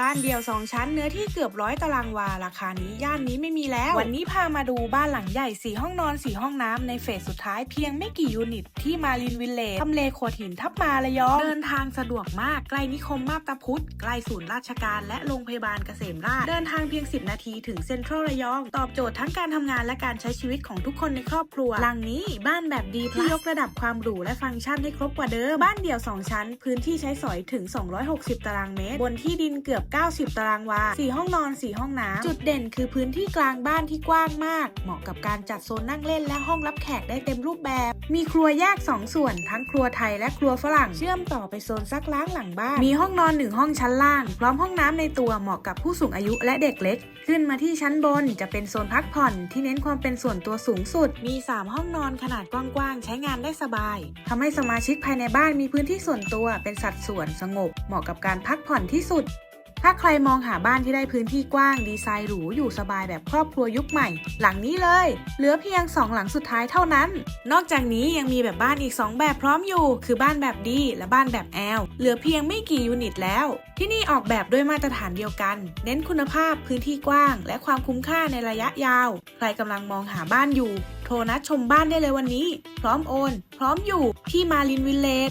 บ้านเดียว 2 ชั้นเนื้อที่เกือบร้อยตารางวา ราคานี้ย่านนี้ไม่มีแล้ว วันนี้พามาดูบ้านหลังใหญ่ 4 ห้องนอน 4 ห้องน้ำในเฟสสุดท้ายเพียงไม่กี่ยูนิต ที่มารินวิลเลจทำเลโขดหินทับมาระยอง เดินทางสะดวกมากใกล้นิคมมาบตาพุธใกล้ศูนย์ราชการและโรงพยาบาลเกษมราษฎร์เดินทางเพียง 10 นาทีถึงเซ็นทรัลระยอง ตอบโจทย์ทั้งการทำงานและการใช้ชีวิตของทุกคนในครอบครัวหลังนี้บ้านแบบดีที่ยกระดับความหรูและฟังก์ชันให้ครบกว่าเดิมบ้านเดี่ยว 2 ชั้น พื้นที่ใช้สอยถึง 260 ตารางเมตร บนที่ดินเกือบ90 ตารางวา 4 ห้องนอน 4 ห้องน้ำ จุดเด่นคือพื้นที่กลางบ้านที่กว้างมาก เหมาะกับการจัดโซนนั่งเล่นและห้องรับแขกได้เต็มรูปแบบ มีครัวแยก 2 ส่วน ทั้งครัวไทยและครัวฝรั่ง เชื่อมต่อไปโซนซักล้างหลังบ้าน มีห้องนอน1ห้องชั้นล่าง พร้อมห้องน้ำในตัวเหมาะกับผู้สูงอายุและเด็กเล็ก ขึ้นมาที่ชั้นบนจะเป็นโซนพักผ่อนที่เน้นความเป็นส่วนตัวสูงสุด มี 3 ห้องนอนขนาดกว้างๆใช้งานได้สบายทำให้สมาชิกภายในบ้านมีพื้นที่ส่วนตัวเป็นสัดส่วนสงบ เหมาะกับการพักผ่อนที่สุด ถ้าใครมองหาบ้านที่ได้พื้นที่กว้างดีไซน์หรูอยู่สบายแบบครอบครัวยุคใหม่ หลังนี้เลย เหลือเพียง 2 หลังสุดท้ายเท่านั้น นอกจากนี้ยังมีแบบบ้านอีก 2 แบบพร้อมอยู่ คือบ้านแบบดีและบ้านแบบแอลเหลือเพียงไม่กี่ยูนิตแล้ว ที่นี่ออกแบบด้วยมาตรฐานเดียวกัน เน้นคุณภาพพื้นที่กว้าง และความคุ้มค่าในระยะยาว ใครกำลังมองหาบ้านอยู่ โทรนัดชมบ้านได้เลยวันนี้ พร้อมโอน พร้อมอยู่ที่มาลินวิลเลจ